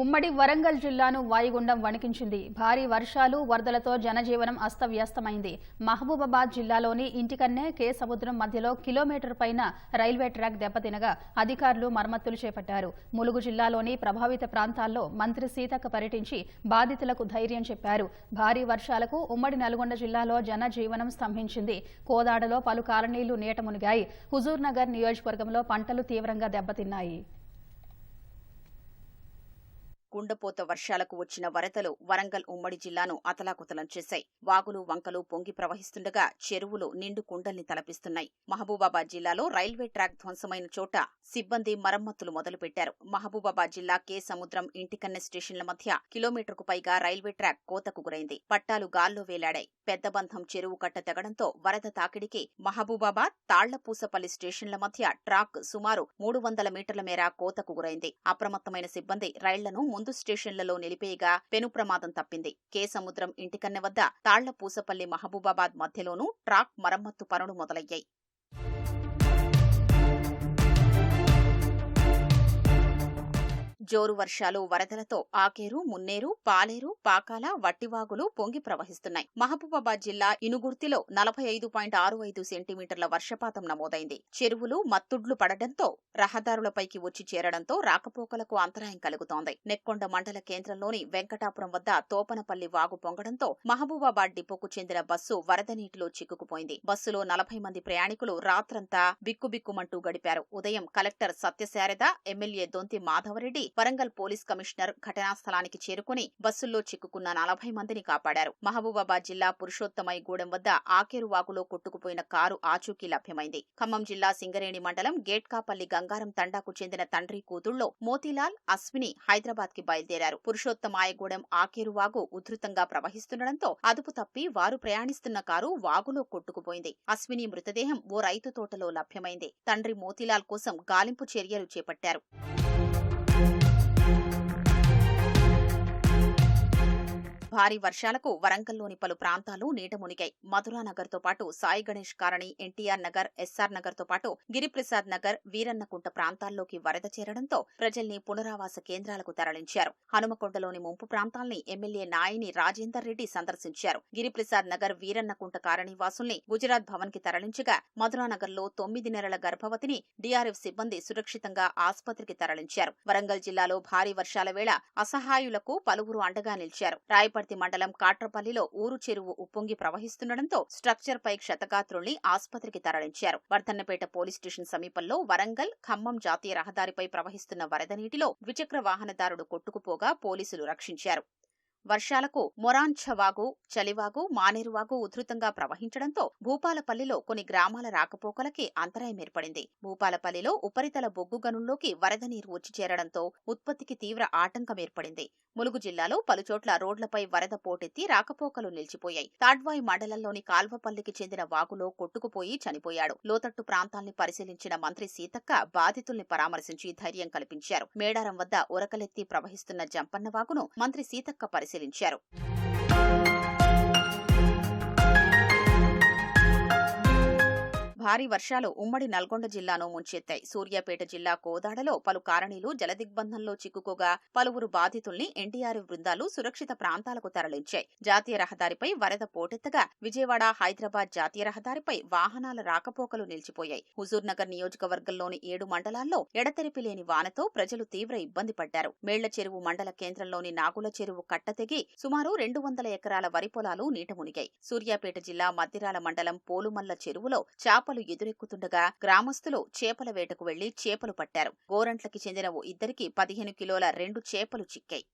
ఉమ్మడి వరంగల్ జిల్లాను వాయుగుండం వణికించింది. భారీ వర్షాలు వరదలతో జనజీవనం అస్తవ్యస్తమైంది. మహబూబాబాద్ జిల్లాలోని ఇంటికన్నే కే సముద్రం మధ్యలో కిలోమీటర్ పైన రైల్వే ట్రాక్ దెబ్బతినగా అధికారులు మరమ్మతులు చేపట్టారు. ములుగు జిల్లాలోని ప్రభావిత ప్రాంతాల్లో మంత్రి సీతక్క పర్యటించి బాధితులకు ధైర్యం చెప్పారు. భారీ వర్షాలకు ఉమ్మడి నల్గొండ జిల్లాలో జనజీవనం స్తంభించింది. కోదాడలో పలు కాలనీలు నీట మునిగాయి. హుజూర్ నగర్ నియోజకవర్గంలో పంటలు తీవ్రంగా దెబ్బతిన్నాయి. కుండపోత వర్షాలకు వచ్చిన వరదలు వరంగల్ ఉమ్మడి జిల్లాను అతలాకుతలం చేశాయి. వాగులు వంకలు పొంగి ప్రవహిస్తుండగా చెరువులు నిండు కుండల్ని తలపిస్తున్నాయి. మహబూబాబాద్ జిల్లాలో రైల్వే ట్రాక్ ధ్వంసమైన చోట సిబ్బంది మరమ్మతులు మొదలుపెట్టారు. మహబూబాబాద్ జిల్లా కే సముద్రం ఇంటికన్నె స్టేషన్ల మధ్య కిలోమీటర్కు పైగా రైల్వే ట్రాక్ కోతకు గురైంది. పట్టాలు గాల్లో వేలాడాయి. పెద్దబంధం చెరువు కట్ట తెగడంతో వరద తాకిడికి మహబూబాబాద్ తాళ్ళపూసపల్లి స్టేషన్ల మధ్య ట్రాక్ సుమారు మూడు వందల మీటర్ల మేర కోతకు గురైంది. అప్రమత్తమైన సిబ్బంది రైళ్ళను ముందు స్టేషన్లలో నిలిపేయగా పెను ప్రమాదం తప్పింది. కే సముద్రం ఇంటికన్నె వద్ద తాళ్ళపూసపల్లి మహబూబాబాద్ మధ్యలోనూ ట్రాక్ మరమ్మత్తు పనులు మొదలయ్యాయి. జోరు వర్షాలు వరదలతో ఆకేరు మున్నేరు పాలేరు పాకాల వట్టివాగులు పొంగి ప్రవహిస్తున్నాయి. మహబూబాబాద్ జిల్లా ఇనుగుర్తిలో నలభై ఐదు పాయింట్ ఆరు ఐదు సెంటీమీటర్ల వర్షపాతం నమోదైంది. చెరువులు మత్తుడ్లు పడడంతో రహదారులపైకి వచ్చి చేరడంతో రాకపోకలకు అంతరాయం కలుగుతోంది. నెక్కొండ మండల కేంద్రంలోని వెంకటాపురం వద్ద తోపనపల్లి వాగు పొంగడంతో మహబూబాబాద్ డిపోకు చెందిన బస్సు వరద నీటిలో చిక్కుకుపోయింది. బస్సులో నలభై మంది ప్రయాణికులు రాత్రంతా బిక్కుబిక్కుమంటూ గడిపారు. ఉదయం collector Satyasarada MLA Donthi Madhava Reddy Warangal police commissioner ఘటనా స్థలానికి చేరుకుని బస్సుల్లో చిక్కుకున్న నలభై మందిని కాపాడారు. మహబూబాబాద్ జిల్లా పురుషోత్తమైగూడెం వద్ద ఆకేరు వాగులో కొట్టుకుపోయిన కారు ఆచూకీ లభ్యమైంది. ఖమ్మం జిల్లా సింగరేణి మండలం గేట్కాపల్లి గంగారం తండాకు చెందిన తండ్రి కూతుళ్ళో మోతీలాల్ అశ్విని హైదరాబాద్కి బయలుదేరారు. పురుషోత్తమాయగూడెం ఆకేరు వాగు ఉధృతంగా ప్రవహిస్తుండటంతో అదుపు తప్పి వారు ప్రయాణిస్తున్న కారు వాగులో కొట్టుకుపోయింది. అశ్విని మృతదేహం ఓ రైతు తోటలో లభ్యమైంది. తండ్రి మోతీలాల్ కోసం గాలింపు చర్యలు చేపట్టారు. భారీ వర్షాలకు వరంగల్లోని పలు ప్రాంతాలు నీట మునిగాయి. మధురా నగర్తో పాటు సాయి గణేష్ కాలనీ ఎన్టీఆర్ నగర్ ఎస్ఆర్ నగర్తో పాటు గిరిప్రసాద్ నగర్ వీరన్నకుంట ప్రాంతాల్లోకి వరద చేరడంతో ప్రజల్ని పునరావాస కేంద్రాలకు తరలించారు. హనుమకొండలోని ముంపు ప్రాంతాల్ని ఎమ్మెల్యే నాయిని రాజేందర్ రెడ్డి సందర్శించారు. గిరిప్రసాద్ నగర్ వీరన్నకుంట కాలనీవాసుల్ని గుజరాత్ భవన్కి తరలించగా మధురానగర్లో తొమ్మిది నెలల గర్భవతిని డీఆర్ఎఫ్ సిబ్బంది సురక్షితంగా ఆసుపత్రికి తరలించారు. వరంగల్ జిల్లాలో భారీ వర్షాల వేళ అసహాయులకు పలువురు అండగా నిలిచారు. రాయపర్తి మండలం కాట్రపల్లిలో ఊరు చెరువు ఉప్పొంగి ప్రవహిస్తుండటంతో స్ట్రక్చర్ పై క్షతగాత్రుల్ని ఆసుపత్రికి తరలించారు. వర్ధన్నపేట పోలీస్ స్టేషన్ సమీపంలో వరంగల్ ఖమ్మం జాతీయ రహదారిపై ప్రవహిస్తున్న వరద నీటిలో ద్విచక్ర వాహనదారుడు కొట్టుకుపోగా పోలీసులు రక్షించారు. వర్షాలకు మొరాంఛవాగు చలివాగు మానేరువాగు ఉధృతంగా ప్రవహించడంతో భూపాలపల్లిలో కొన్ని గ్రామాల రాకపోకలకి అంతరాయం ఏర్పడింది. భూపాలపల్లిలో ఉపరితల బొగ్గు గనుల్లోకి వరద నీరు వచ్చి చేరడంతో ఉత్పత్తికి తీవ్ర ఆటంకం ఏర్పడింది. ములుగు జిల్లాలో పలుచోట్ల రోడ్లపై వరద పోటెత్తి రాకపోకలు నిలిచిపోయాయి. తాడ్వాయి మండలంలోని కాల్వపల్లికి చెందిన వాగులో కొట్టుకుపోయి చనిపోయాడు. లోతట్టు ప్రాంతాల్ని పరిశీలించిన మంత్రి సీతక్క బాధితుల్ని పరామర్శించి ధైర్యం కల్పించారు. మేడారం వద్ద ఉరకలెత్తి ప్రవహిస్తున్న జంపన్న వాగును మంత్రి సీతక్క పరిశీలించారు. sillinచారు భారీ వర్షాలు ఉమ్మడి నల్గొండ జిల్లాను ముంచెత్తాయి. సూర్యాపేట జిల్లా కోదాడలో పలు కారణీలు జలదిగ్బంధంలో చిక్కుకోగా పలువురు బాధితుల్ని ఎన్డీఆర్ఎఫ్ బృందాలు సురక్షిత ప్రాంతాలకు తరలించాయి. జాతీయ రహదారిపై వరద పోటెత్తగా విజయవాడ హైదరాబాద్ జాతీయ రహదారిపై వాహనాల రాకపోకలు నిలిచిపోయాయి. హుజూర్ నగర్ నియోజకవర్గంలోని ఏడు మండలాల్లో ఎడతెరిపి లేని వానతో ప్రజలు తీవ్ర ఇబ్బంది పడ్డారు. మేళ్ళ చెరువు మండల కేంద్రంలోని నాగుల చెరువు కట్టతెగి సుమారు రెండు వందల ఎకరాల వరి పొలాలు నీట మునిగాయి. సూర్యాపేట జిల్లా మద్దిరాల మండలం పోలుమల్ల చెరువులో చేపలు ఎదురెక్కుతుండగా గ్రామస్తులు చేపల వేటకు వెళ్ళి చేపలు పట్టారు. గోరంట్లకి చెందిన ఓ ఇద్దరికి పదిహేను కిలోల రెండు చేపలు చిక్కాయి.